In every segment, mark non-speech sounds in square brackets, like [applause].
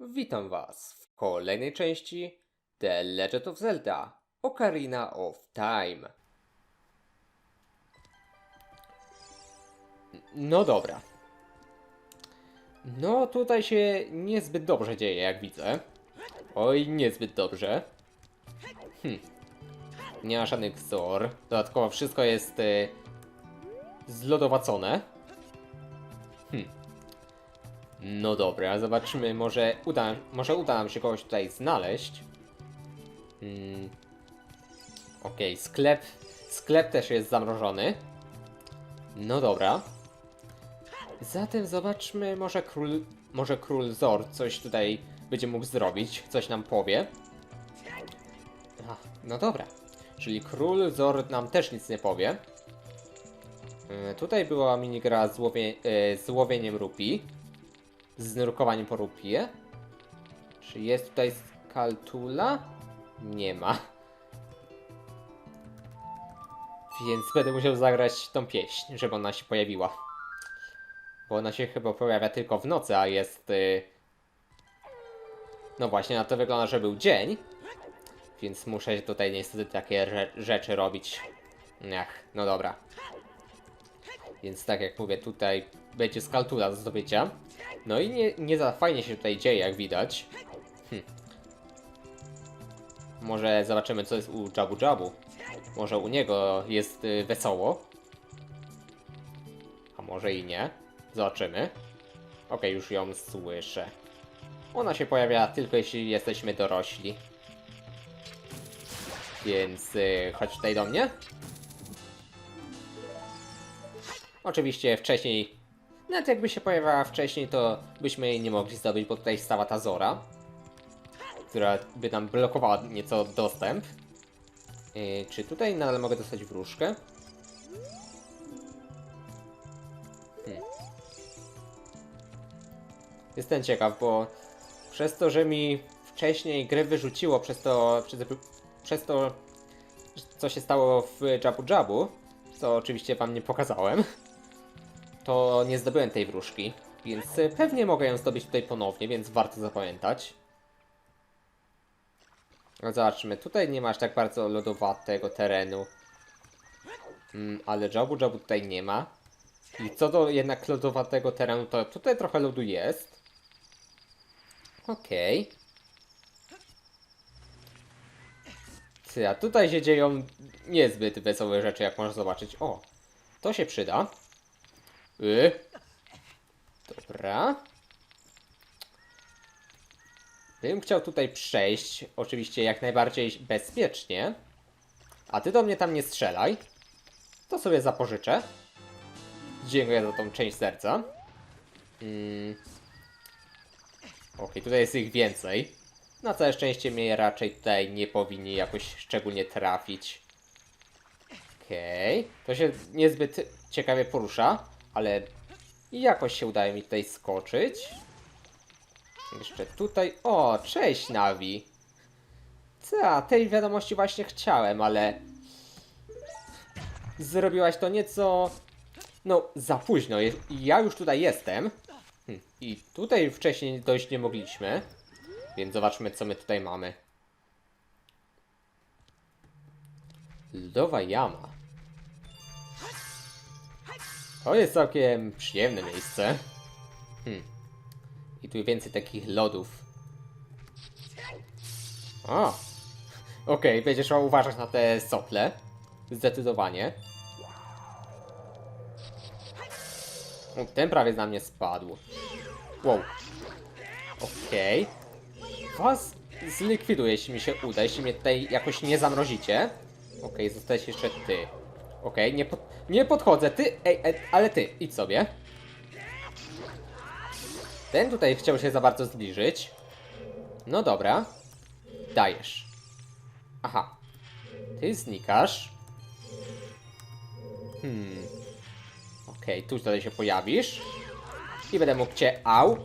Witam Was w kolejnej części The Legend of Zelda Ocarina of Time. No dobra. No tutaj się niezbyt dobrze dzieje, jak widzę. Oj, niezbyt dobrze. Hm. Nie ma żadnych wzor. Dodatkowo wszystko jest y, zlodowacone. Hm. No dobra, zobaczymy, może uda, może uda nam się kogoś tutaj znaleźć. Hmm. Okej, sklep, sklep też jest zamrożony. No dobra. Zatem zobaczmy, może król, może król Zor coś tutaj będzie mógł zrobić, coś nam powie. Ach, no dobra, czyli król Zor nam też nic nie powie. E, Tutaj była minigra z, łowie, e, z łowieniem rupii z nurkowaniem po rupie. Czy jest tutaj skaltula? Nie ma. Więc będę musiał zagrać tą pieśń, żeby ona się pojawiła. Bo ona się chyba pojawia tylko w nocy, a jest... y, No właśnie, na to wygląda, że był dzień. Więc muszę tutaj niestety takie rze- rzeczy robić. Ach, no dobra. Więc tak jak mówię, tutaj będzie skaltula do zdobycia. No i nie, nie za fajnie się tutaj dzieje, jak widać. Hm. Może zobaczymy, co jest u Jabu Jabu. Może u niego jest y, wesoło. A może i nie. Zobaczymy. Okej, już ją słyszę. Ona się pojawia tylko jeśli jesteśmy dorośli. Więc y, chodź tutaj do mnie. Oczywiście wcześniej, nawet jakby się pojawiała wcześniej, to byśmy jej nie mogli zdobyć, bo tutaj stała ta Zora, która by nam blokowała nieco dostęp. Yy, czy tutaj nadal mogę dostać wróżkę? Hmm. Jestem ciekaw, bo przez to, że mi wcześniej grę wyrzuciło, przez to, przez, przez to, co się stało w Jabu Jabu, co oczywiście wam nie pokazałem, to nie zdobyłem tej wróżki, więc y, pewnie mogę ją zdobyć tutaj ponownie, więc warto zapamiętać. No zobaczmy, tutaj nie masz tak bardzo lodowatego terenu. Mm, ale Jabu Jabu tutaj nie ma. I co do jednak lodowatego terenu, to tutaj trochę lodu jest. Okej. Ty, a tutaj się dzieją niezbyt wesołe rzeczy, jak można zobaczyć. O, to się przyda. Y. Dobra. Bym chciał tutaj przejść, oczywiście jak najbardziej bezpiecznie. A ty do mnie tam nie strzelaj. To sobie zapożyczę. Dziękuję za tą część serca. Mm. Okej, tutaj jest ich więcej. Na całe szczęście mnie raczej tutaj nie powinni jakoś szczególnie trafić. Okej. To się niezbyt ciekawie porusza, ale jakoś się udaje mi tutaj skoczyć. Jeszcze tutaj. O, cześć Navi. Ta, tej wiadomości właśnie chciałem, ale. Zrobiłaś to nieco. No, za późno. Ja już tutaj jestem. Hm, I tutaj wcześniej dojść nie mogliśmy. Więc zobaczmy, co my tutaj mamy. Lodowa jama. To jest całkiem przyjemne miejsce. Hmm. I tu więcej takich lodów. O! Okej, będziesz trzeba uważać na te sople. Zdecydowanie. O, ten prawie na mnie spadł. Wow. Okej. Was zlikwiduję, jeśli mi się uda, jeśli mnie tutaj jakoś nie zamrozicie. Okej, zostałeś jeszcze ty. Okej, nie, pod, nie podchodzę, ty, ej, ej, ale ty, idź sobie. Ten tutaj chciał się za bardzo zbliżyć. No dobra. Dajesz. Aha. Ty znikasz. Hmm. Okej, tu tutaj się pojawisz. I będę mógł cię... Au!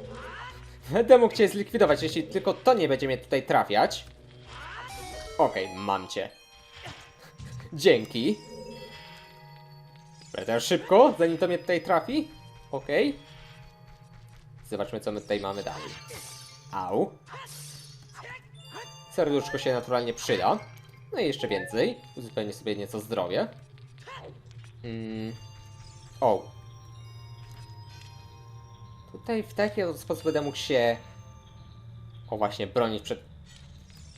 Będę mógł cię zlikwidować, jeśli tylko to nie będzie mnie tutaj trafiać. Okej, mam cię. Dzięki. Teraz szybko, zanim to mnie tutaj trafi. Okej. Zobaczmy, co my tutaj mamy dalej. Au. Serduszko się naturalnie przyda. No i jeszcze więcej. Uzupełnię sobie nieco zdrowie. Mm. O. Tutaj w taki sposób będę mógł się o właśnie bronić przed,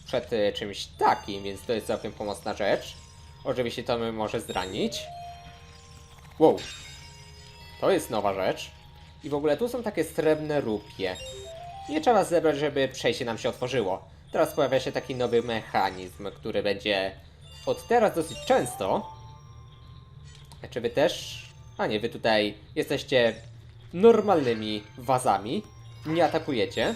przed y, czymś takim, więc to jest całkiem pomocna rzecz. Oczywiście to mnie może zranić. Wow. To jest nowa rzecz. I w ogóle tu są takie srebrne rupie. Nie trzeba zebrać, żeby przejście nam się otworzyło. Teraz pojawia się taki nowy mechanizm, który będzie od teraz dosyć często. A Czy wy też? A nie, wy tutaj jesteście normalnymi wazami. Nie atakujecie.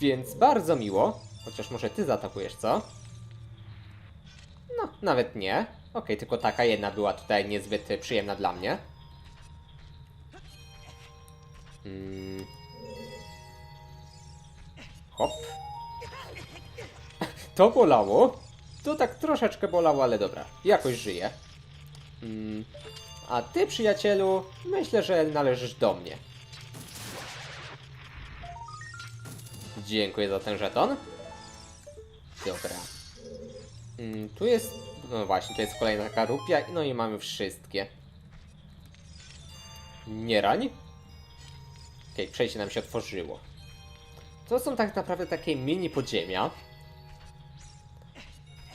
Więc bardzo miło. Chociaż może ty zaatakujesz, co? No, nawet nie. Okej, tylko taka jedna była tutaj niezbyt przyjemna dla mnie. Mm. Hop. [laughs] To bolało. To tak troszeczkę bolało, ale dobra. Jakoś żyję. Mm. A ty, przyjacielu, myślę, że należysz do mnie. Dziękuję za ten żeton. Dobra. Mm, tu jest... No właśnie, to jest kolejna taka rupia. No i mamy wszystkie. Nie rań. Okej, przejście nam się otworzyło. To są tak naprawdę takie mini podziemia.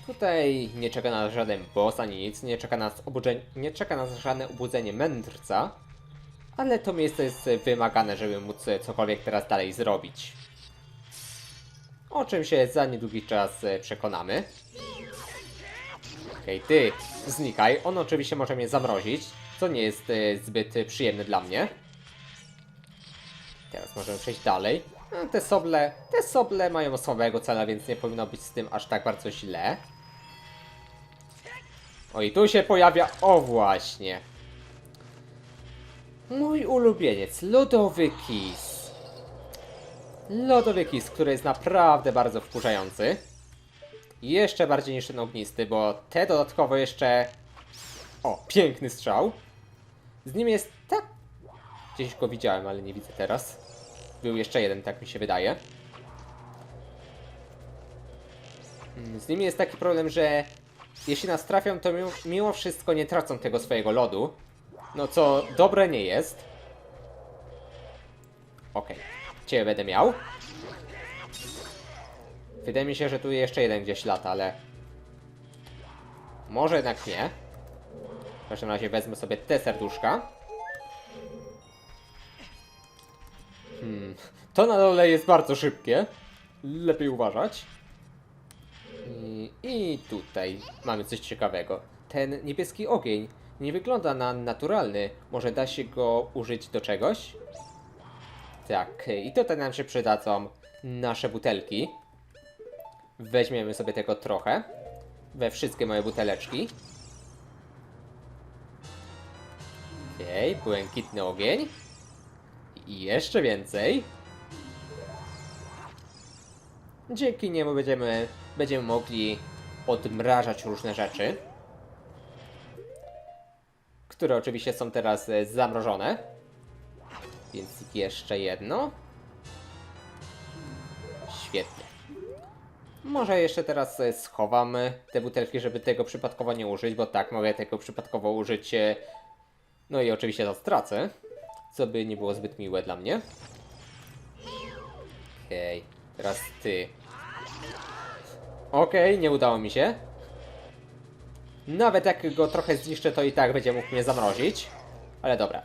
Tutaj nie czeka nas żaden boss ani nic, nie czeka nas obudzenie, nie czeka nas żadne obudzenie mędrca, ale to miejsce jest wymagane, żeby móc cokolwiek teraz dalej zrobić. O czym się za niedługi czas przekonamy. Okej, ty znikaj. On oczywiście może mnie zamrozić, co nie jest e, zbyt e, przyjemne dla mnie. Teraz możemy przejść dalej. No, te soble, te soble mają słabego cela, więc nie powinno być z tym aż tak bardzo źle. O i tu się pojawia, o właśnie. Mój ulubieniec, lodowy kis. Lodowy kis, który jest naprawdę bardzo wkurzający. Jeszcze bardziej niż ten ognisty, bo te dodatkowo jeszcze... O, piękny strzał. Z nim jest tak... Gdzieś go widziałem, ale nie widzę teraz. Był jeszcze jeden, tak mi się wydaje. Mm, Z nimi jest taki problem, że jeśli nas trafią, to mimo, wszystko nie tracą tego swojego lodu. No co dobre nie jest. Okej, ciebie będę miał. Wydaje mi się, że tu jeszcze jeden gdzieś lata, ale... Może jednak nie. W każdym razie wezmę sobie te serduszka. Hmm. To na dole jest bardzo szybkie. Lepiej uważać. I, I tutaj mamy coś ciekawego. Ten niebieski ogień nie wygląda na naturalny. Może da się go użyć do czegoś? Tak, i tutaj nam się przydadzą nasze butelki. Weźmiemy sobie tego trochę. We wszystkie moje buteleczki. Okej, błękitny ogień. I jeszcze więcej. Dzięki niemu będziemy, będziemy mogli odmrażać różne rzeczy. Które oczywiście są teraz e, zamrożone. Więc jeszcze jedno. Świetnie. Może jeszcze teraz schowamy te butelki, żeby tego przypadkowo nie użyć, bo tak, mogę tego przypadkowo użyć. e, No i oczywiście to stracę, co by nie było zbyt miłe dla mnie. Okej, teraz ty. Okej, nie udało mi się. Nawet jak go trochę zniszczę, to i tak będzie mógł mnie zamrozić. Ale dobra,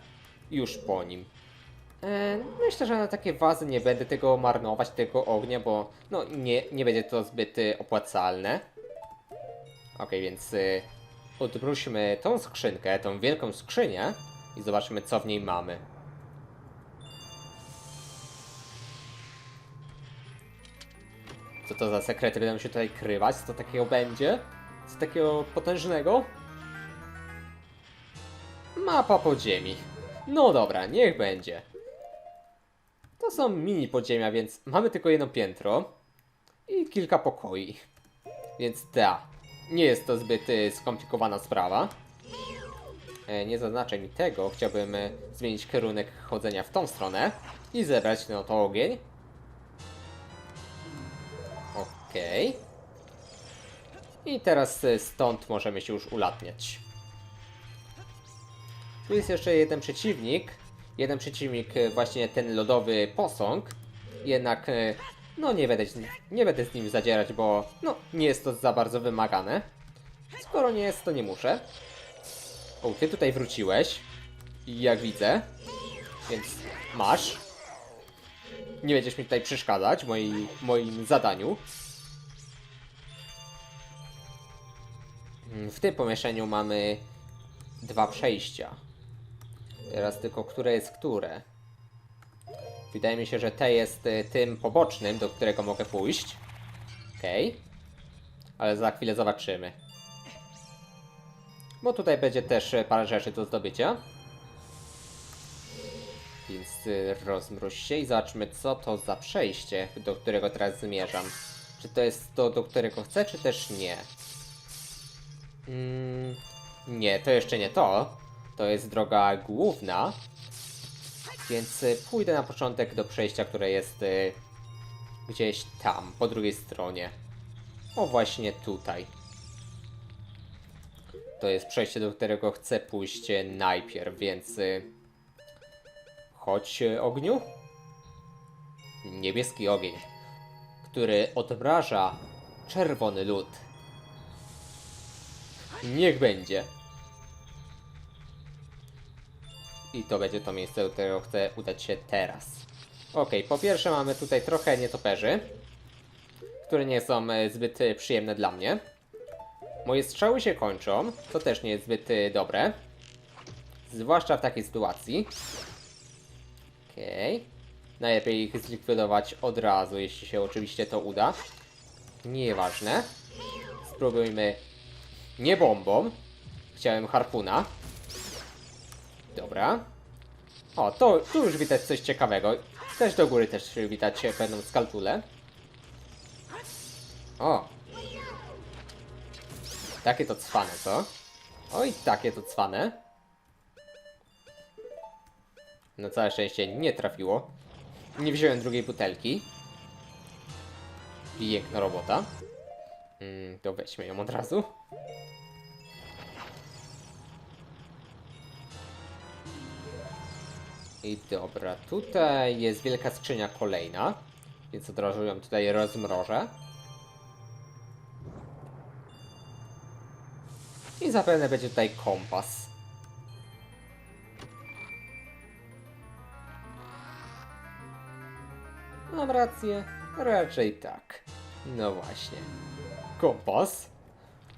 już po nim. E, myślę, że na takie wazy nie będę tego marnować, tego ognia, bo no nie, nie będzie to zbyt y, opłacalne. Okej, więc y, odwróćmy tą skrzynkę, tą wielką skrzynię i zobaczymy co w niej mamy. Co to za sekrety będą się tutaj krywać? Co takiego będzie? Co takiego potężnego? Mapa podziemi. No dobra, niech będzie. To są mini podziemia, więc mamy tylko jedno piętro i kilka pokoi. Więc da, nie jest to zbyt y, skomplikowana sprawa. E, nie zaznaczę mi tego, chciałbym e, zmienić kierunek chodzenia w tą stronę i zebrać no to ogień. Okej. I teraz y, stąd możemy się już ulatniać. Tu jest jeszcze jeden przeciwnik. Jeden przeciwnik, y, właśnie ten lodowy posąg. Jednak, y, no nie będę, nie będę z nim zadzierać, bo no nie jest to za bardzo wymagane. Skoro nie jest, to nie muszę. O, ty tutaj wróciłeś. Jak widzę. Więc masz. Nie będziesz mi tutaj przeszkadzać w moi, moim zadaniu. Mm, W tym pomieszczeniu mamy dwa przejścia. Teraz tylko które jest które. Wydaje mi się, że te jest y, tym pobocznym, do którego mogę pójść. Okej. Ale za chwilę zobaczymy. Bo tutaj będzie też y, parę rzeczy do zdobycia. Więc y, się i zobaczmy, co to za przejście, do którego teraz zmierzam. Czy to jest to, do którego chcę, czy też nie? Mm, nie, to jeszcze nie to. To jest droga główna. Więc y, pójdę na początek do przejścia, które jest y, gdzieś tam, po drugiej stronie. O, właśnie tutaj. To jest przejście, do którego chcę pójść najpierw, więc... Y, chodź, ogniu. Niebieski ogień, który odmraża czerwony lód. Niech będzie. I to będzie to miejsce, do którego chcę udać się teraz. Ok, po pierwsze mamy tutaj trochę nietoperzy, które nie są e, zbyt e, przyjemne dla mnie. Moje strzały się kończą, to też nie jest zbyt e, dobre. Zwłaszcza w takiej sytuacji. Okej. Najlepiej ich zlikwidować od razu, jeśli się oczywiście to uda. Nieważne. Spróbujmy nie bombą. Chciałem harpuna. Dobra. O, to, tu już widać coś ciekawego. Też do góry też widać pewną skaltulę. O! Takie to cwane, co? Oj, takie to cwane. Na całe szczęście nie trafiło. Nie wziąłem drugiej butelki. Piękna robota. Mm, to weźmy ją od razu. I dobra, tutaj jest wielka skrzynia kolejna, więc od razu ją tutaj rozmrożę. I zapewne będzie tutaj kompas. Mam rację? Raczej tak. No właśnie. Kompas?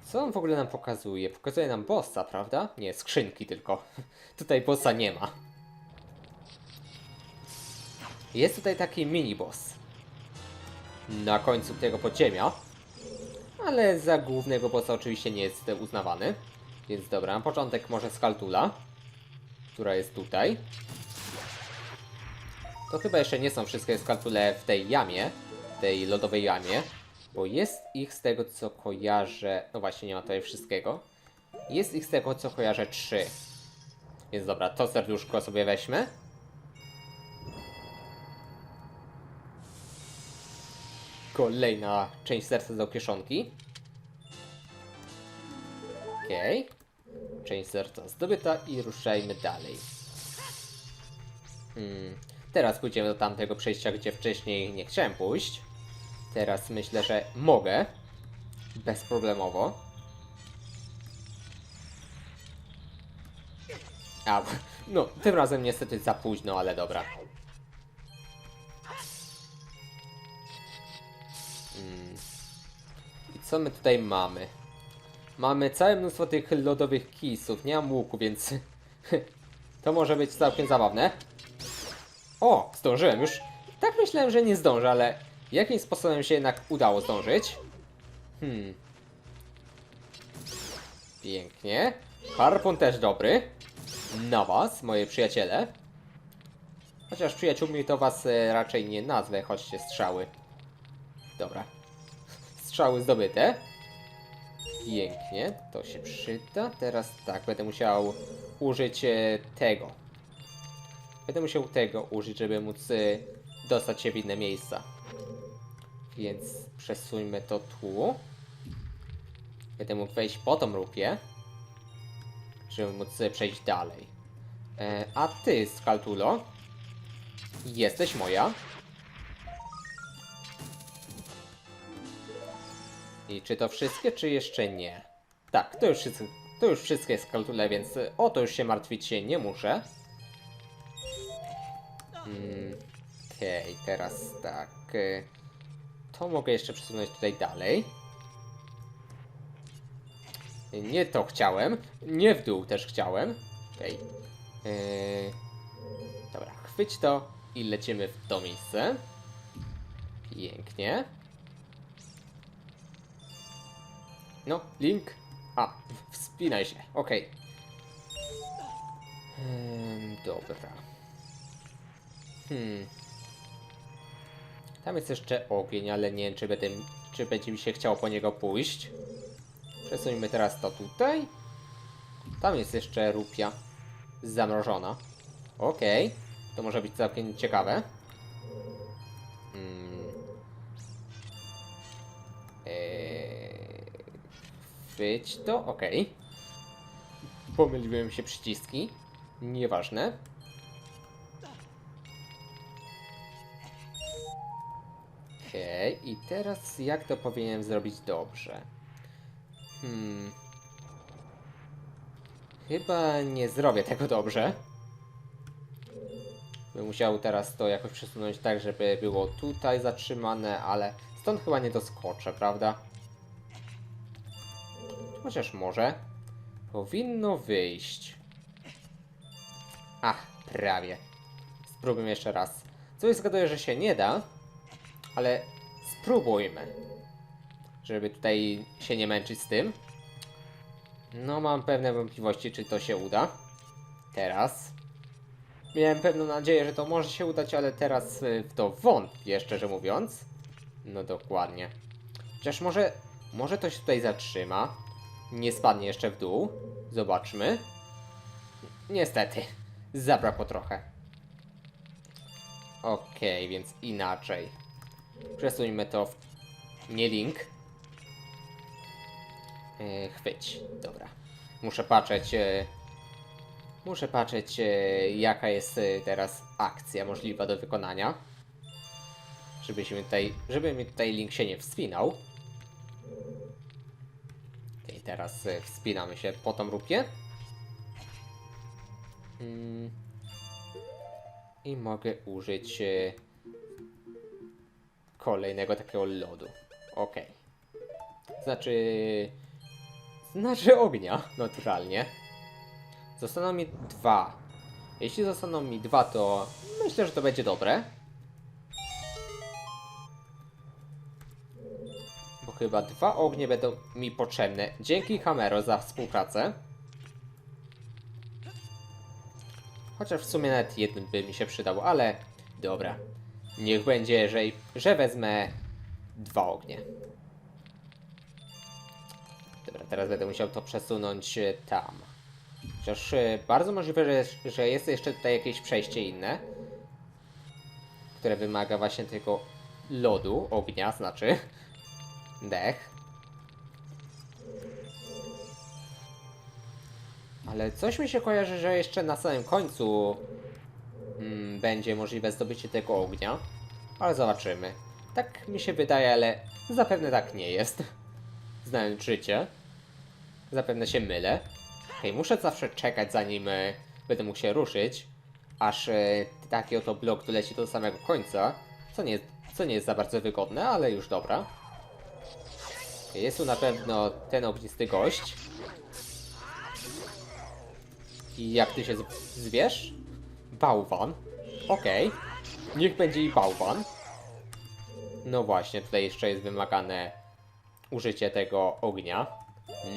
Co on w ogóle nam pokazuje? Pokazuje nam bossa, prawda? Nie, skrzynki tylko. [laughs] Tutaj bossa nie ma. Jest tutaj taki mini boss. Na końcu tego podziemia. Ale za głównego bossa oczywiście nie jest uznawany. Więc dobra, na początek może Skaltula. Która jest tutaj. To chyba jeszcze nie są wszystkie Skaltule w tej jamie. Tej lodowej jamie. Bo jest ich z tego co kojarzę... No właśnie, nie ma tutaj wszystkiego. Jest ich z tego co kojarzę trzy. Więc dobra, to serduszko sobie weźmy. Kolejna część serca do kieszonki. Okej. Część serca zdobyta i ruszajmy dalej. Hmm. Teraz pójdziemy do tamtego przejścia, gdzie wcześniej nie chciałem pójść. Teraz myślę, że mogę. Bezproblemowo. A, no, tym razem niestety za późno, ale dobra. Co my tutaj mamy? Mamy całe mnóstwo tych lodowych kisów. Nie mam łuku, więc [laughs] to może być całkiem zabawne. O, zdążyłem już. Tak myślałem, że nie zdążę, ale jakimś sposobem się jednak udało zdążyć. Hmm. Pięknie. Harpun też dobry. Na was, moje przyjaciele. Chociaż przyjaciółmi to was e, raczej nie nazwę, chodźcie strzały. Dobra. Strzały zdobyte. Pięknie, to się przyda. Teraz tak, będę musiał użyć e, tego. Będę musiał tego użyć, żeby móc e, dostać się w inne miejsca. Więc przesuńmy to tu. Będę mógł wejść po tą rupię. Żeby móc sobie przejść dalej. E, a ty, Skaltulo, jesteś moja. I czy to wszystkie, czy jeszcze nie? Tak, to już, to już wszystkie Skaltule, więc e, o to już się martwić się nie muszę. Mm, Okej, teraz tak. e, To mogę jeszcze przesunąć tutaj dalej. Nie to chciałem. Nie w dół też chciałem. Okej. Yy, Dobra, chwyć to i lecimy w to miejsce. Pięknie. No, Link. A, wspinaj się. Okej. Ym, dobra. Hmm. Tam jest jeszcze ogień, ale nie wiem, czy, będę, czy będzie mi się chciało po niego pójść. Przesuńmy teraz to tutaj. Tam jest jeszcze rupia zamrożona. Okej, to może być całkiem ciekawe. Chwyć to, okej. Pomyliłem się przyciski. Nieważne. Okej, i teraz jak to powinienem zrobić dobrze? Hmm. Chyba nie zrobię tego dobrze. Bym musiał teraz to jakoś przesunąć tak, żeby było tutaj zatrzymane, ale stąd chyba nie doskoczę, prawda? Chociaż może. Powinno wyjść. Ach, prawie. Spróbujmy jeszcze raz. Coś zgaduję, że się nie da, ale spróbujmy. Żeby tutaj się nie męczyć z tym. No, mam pewne wątpliwości, czy to się uda. Teraz. Miałem pewną nadzieję, że to może się udać, ale teraz y, w to wątpię, szczerze mówiąc. No dokładnie. Chociaż może, może to się tutaj zatrzyma. Nie spadnie jeszcze w dół. Zobaczmy. Niestety. Zabrakło trochę. Okej, więc inaczej. Przesuńmy to w... Nie link. E, chwyć. Dobra. Muszę patrzeć. E, muszę patrzeć, e, jaka jest e, teraz akcja możliwa do wykonania. Żebyśmy tutaj, żeby mi tutaj link się nie wspinał. Teraz e, wspinamy się po tą rupię. Mm. I mogę użyć e, kolejnego takiego lodu. Okej. Znaczy. Znaczy ognia, naturalnie. Zostaną mi dwa. Jeśli zostaną mi dwa, to myślę, że to będzie dobre. Chyba dwa ognie będą mi potrzebne. Dzięki Hamero za współpracę. Chociaż w sumie nawet jeden by mi się przydał, ale dobra. Niech będzie, że, że wezmę dwa ognie. Dobra, teraz będę musiał to przesunąć e, tam. Chociaż e, bardzo możliwe, że, że jest jeszcze tutaj jakieś przejście inne, które wymaga właśnie tego lodu, ognia, znaczy dech. Ale coś mi się kojarzy, że jeszcze na samym końcu mm, będzie możliwe zdobycie tego ognia. Ale zobaczymy. Tak mi się wydaje, ale zapewne tak nie jest. [laughs] Znając życie. Zapewne się mylę. Okej, muszę zawsze czekać zanim e, będę mógł się ruszyć. Aż e, taki oto blok doleci do samego końca. Co nie, co nie jest za bardzo wygodne, ale już dobra. Jest tu na pewno ten ognisty gość. I jak ty się zwiesz? Bałwan. Okej. Niech będzie i bałwan. No właśnie, tutaj jeszcze jest wymagane użycie tego ognia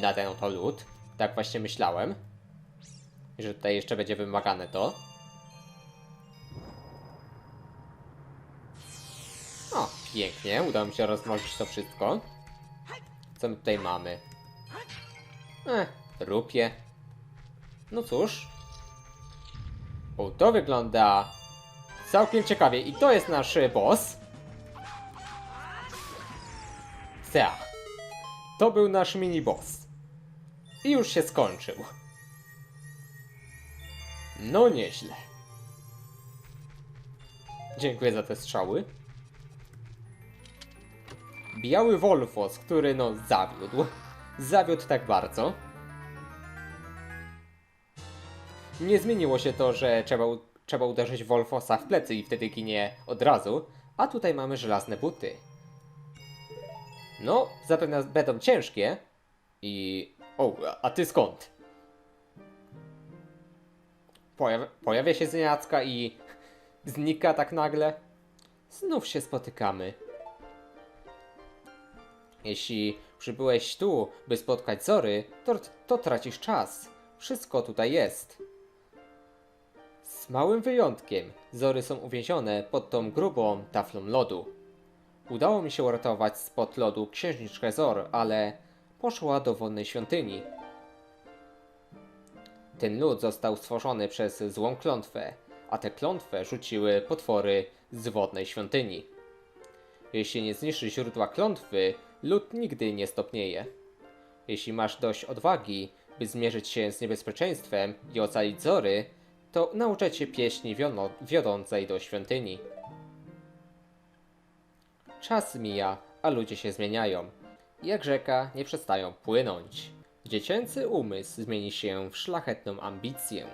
na ten oto lód. Tak właśnie myślałem. Że tutaj jeszcze będzie wymagane to. Pięknie. Udało mi się rozmnożyć to wszystko. Co my tutaj mamy? Eh, rupie. No cóż. O, to wygląda całkiem ciekawie. I to jest nasz boss. Ta. To był nasz mini boss. I już się skończył. No nieźle. Dziękuję za te strzały. Biały Wolfos, który no zawiódł. Zawiódł tak bardzo. Nie zmieniło się to, że trzeba, trzeba uderzyć Wolfosa w plecy i wtedy ginie od razu, a tutaj mamy żelazne buty. No, zapewne będą ciężkie. I... O, a ty skąd? Pojawia, pojawia się zniacka i [laughs] znika tak nagle. Znów się spotykamy. Jeśli przybyłeś tu, by spotkać Zory, to, to tracisz czas. Wszystko tutaj jest. Z małym wyjątkiem, Zory są uwięzione pod tą grubą taflą lodu. Udało mi się uratować spod lodu księżniczkę Zor, ale poszła do wodnej świątyni. Ten lód został stworzony przez złą klątwę, a tę klątwę rzuciły potwory z wodnej świątyni. Jeśli nie zniszczy źródła klątwy, lód nigdy nie stopnieje. Jeśli masz dość odwagi, by zmierzyć się z niebezpieczeństwem i ocalić Zory, to nauczę cię pieśni wiodącej do świątyni. Czas mija, a ludzie się zmieniają. Jak rzeka nie przestają płynąć. Dziecięcy umysł zmieni się w szlachetną ambicję.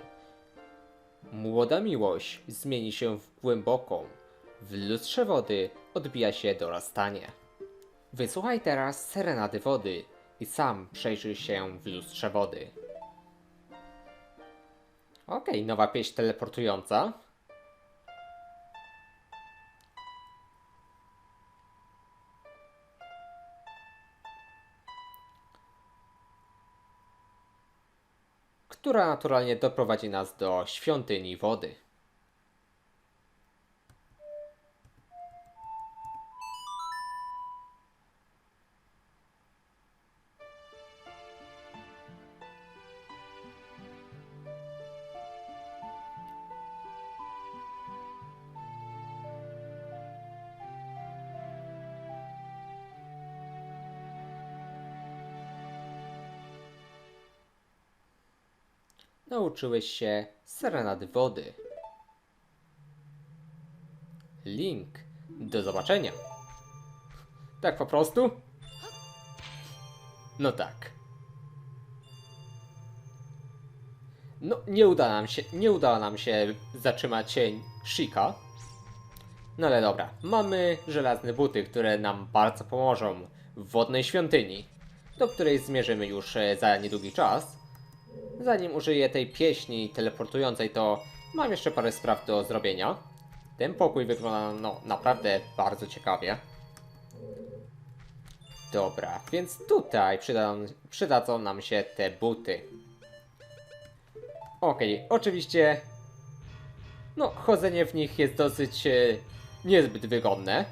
Młoda miłość zmieni się w głęboką. W lustrze wody odbija się dorastanie. Wysłuchaj teraz serenady wody i sam przejrzyj się w lustrze wody. Okej, nowa pieśń teleportująca. która naturalnie doprowadzi nas do świątyni wody. Nauczyłeś się serenady wody. Link. Do zobaczenia. Tak po prostu? No tak. No, nie uda nam się, nie udało nam się zatrzymać cień Shika. No ale dobra, mamy żelazne buty, które nam bardzo pomożą w wodnej świątyni, do której zmierzymy już e, za niedługi czas. Zanim użyję tej pieśni teleportującej, to mam jeszcze parę spraw do zrobienia. Ten pokój wygląda no, naprawdę bardzo ciekawie. Dobra, więc tutaj przyda, przydadzą nam się te buty. Okej, oczywiście. No, chodzenie w nich jest dosyć e, niezbyt wygodne.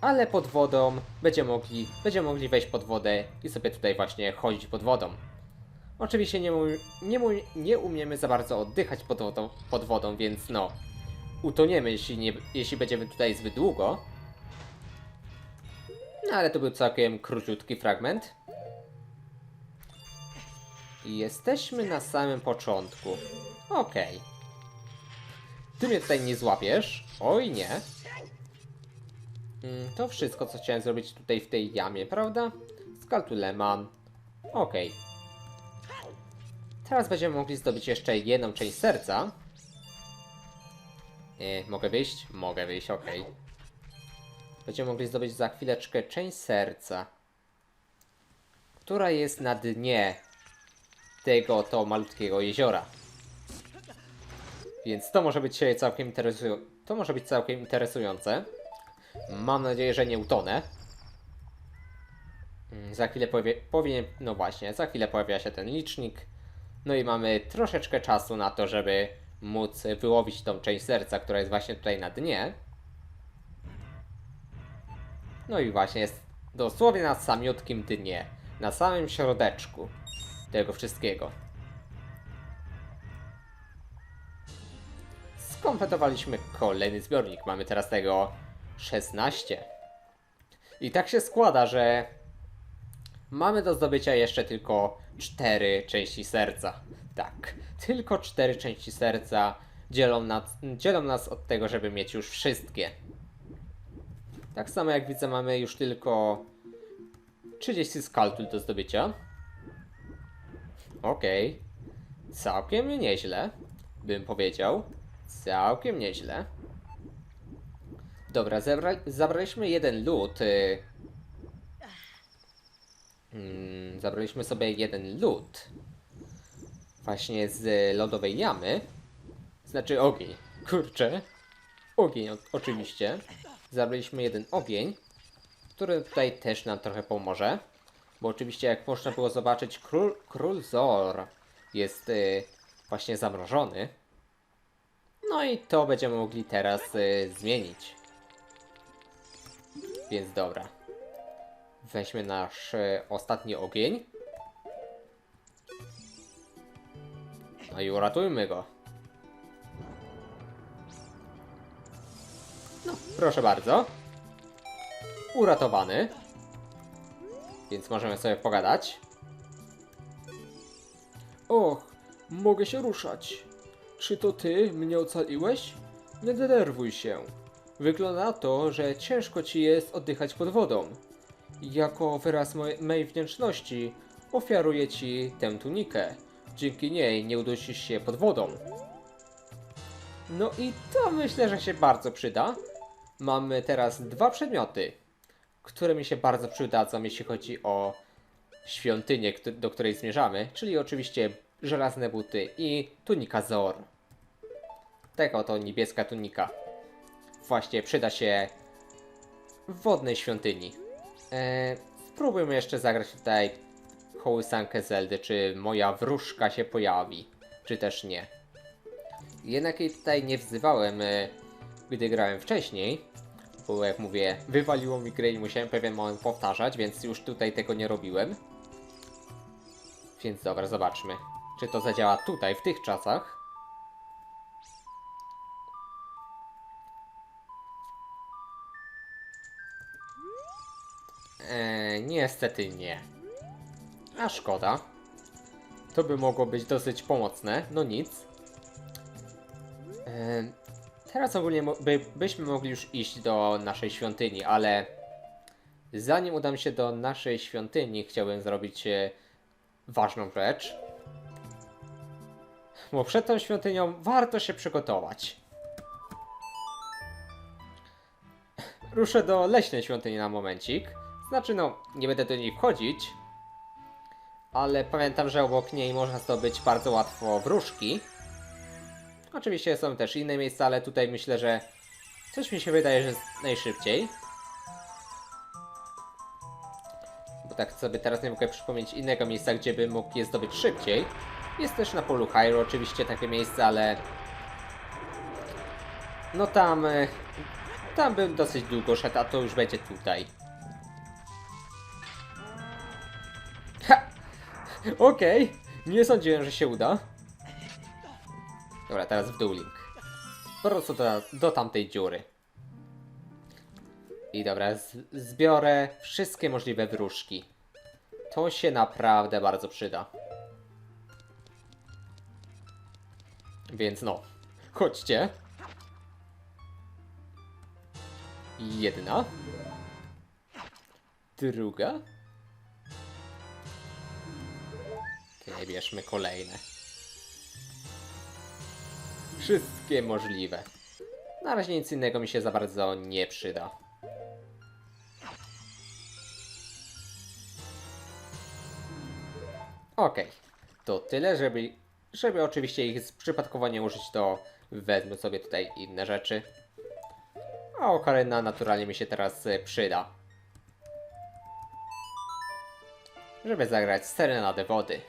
Ale pod wodą będziemy mogli, będziemy mogli wejść pod wodę i sobie tutaj właśnie chodzić pod wodą. Oczywiście nie, nie, nie umiemy za bardzo oddychać pod wodą, pod wodą, więc no, utoniemy, jeśli, nie, jeśli będziemy tutaj zbyt długo. No ale to był całkiem króciutki fragment. I jesteśmy na samym początku. Okej. Ty mnie tutaj nie złapiesz. Oj nie. Mm, To wszystko, co chciałem zrobić tutaj w tej jamie, prawda? Skaltuleman. Okej. Teraz będziemy mogli zdobyć jeszcze jedną część serca. E, mogę wyjść? Mogę wyjść, ok. Będziemy mogli zdobyć za chwileczkę część serca, która jest na dnie tego to malutkiego jeziora. Więc to może być całkiem interesujące. To może być całkiem interesujące. Mam nadzieję, że nie utonę. Mm, Za chwilę powie, powinien. No właśnie, za chwilę pojawia się ten licznik. No i mamy troszeczkę czasu na to, żeby móc wyłowić tą część serca, która jest właśnie tutaj na dnie. No i właśnie jest dosłownie na samiutkim dnie, na samym środeczku tego wszystkiego. Skompletowaliśmy kolejny zbiornik. Mamy teraz tego 16. I tak się składa, że mamy do zdobycia jeszcze tylko cztery części serca. Tak, tylko cztery części serca dzielą nas, dzielą nas od tego, żeby mieć już wszystkie. Tak samo jak widzę, mamy już tylko 30 skaltul do zdobycia. Okej. Całkiem nieźle, bym powiedział. Całkiem nieźle. Dobra, zebra zabraliśmy jeden lód. Y... Mm, zabraliśmy sobie jeden lód. Właśnie z lodowej jamy. Znaczy ogień. Kurczę. Ogień oczywiście. Zabraliśmy jeden ogień, który tutaj też nam trochę pomoże. Bo oczywiście, jak można było zobaczyć, król, król Zor jest y, właśnie zamrożony. No i to będziemy mogli teraz y, zmienić. Więc dobra. Weźmy nasz y, ostatni ogień. No i uratujmy go. No, proszę bardzo. Uratowany. Więc możemy sobie pogadać. Och, mogę się ruszać. Czy to ty mnie ocaliłeś? Nie denerwuj się. Wygląda na to, że ciężko ci jest oddychać pod wodą. Jako wyraz mojej, wdzięczności ofiaruję ci tę tunikę. Dzięki niej nie udusisz się pod wodą. No i to myślę, że się bardzo przyda. Mamy teraz dwa przedmioty, które mi się bardzo przydadzą, jeśli chodzi o świątynię, do której zmierzamy, czyli oczywiście żelazne buty i tunika Zor. Taka oto niebieska tunika. Właśnie przyda się w wodnej świątyni. Eee, spróbujmy jeszcze zagrać tutaj kołysankę Zeldy, czy moja wróżka się pojawi, czy też nie. Jednak jej tutaj nie wzywałem, e, gdy grałem wcześniej, bo jak mówię, wywaliło mi grę i musiałem pewien moment powtarzać, więc już tutaj tego nie robiłem. Więc dobra, zobaczmy, czy to zadziała tutaj, w tych czasach. Eee, niestety nie. A szkoda. To by mogło być dosyć pomocne, no nic. Em, Teraz ogólnie by, byśmy mogli już iść do naszej świątyni, ale zanim udam się do naszej świątyni, chciałbym zrobić e, ważną rzecz. Bo przed tą świątynią warto się przygotować. Ruszę do leśnej świątyni na momencik. Znaczy, no, nie będę do niej wchodzić. Ale pamiętam, że obok niej można zdobyć bardzo łatwo wróżki. Oczywiście są też inne miejsca, ale tutaj myślę, że coś mi się wydaje, że najszybciej. Bo tak sobie teraz nie mogę przypomnieć innego miejsca, gdzie bym mógł je zdobyć szybciej. Jest też na polu Hyrule oczywiście takie miejsce, ale... No tam... e, Tam bym dosyć długo szedł, a to już będzie tutaj. Okej, nie sądziłem, że się uda. Dobra, teraz w dół link. Po prostu do, do tamtej dziury. I dobra, zbiorę wszystkie możliwe wróżki. To się naprawdę bardzo przyda. Więc no, chodźcie. Jedna. Druga. Okej, bierzmy kolejne. Wszystkie możliwe. Na razie nic innego mi się za bardzo nie przyda. Okej, to tyle, żeby, żeby oczywiście ich przypadkowo nie użyć, to wezmę sobie tutaj inne rzeczy. A okarina naturalnie mi się teraz y, przyda. Żeby zagrać serenadę wody.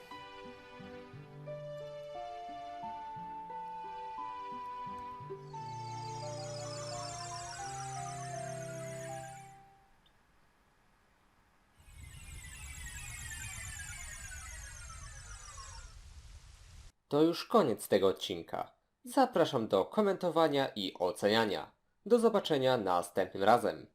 To już koniec tego odcinka. Zapraszam do komentowania i oceniania. Do zobaczenia następnym razem.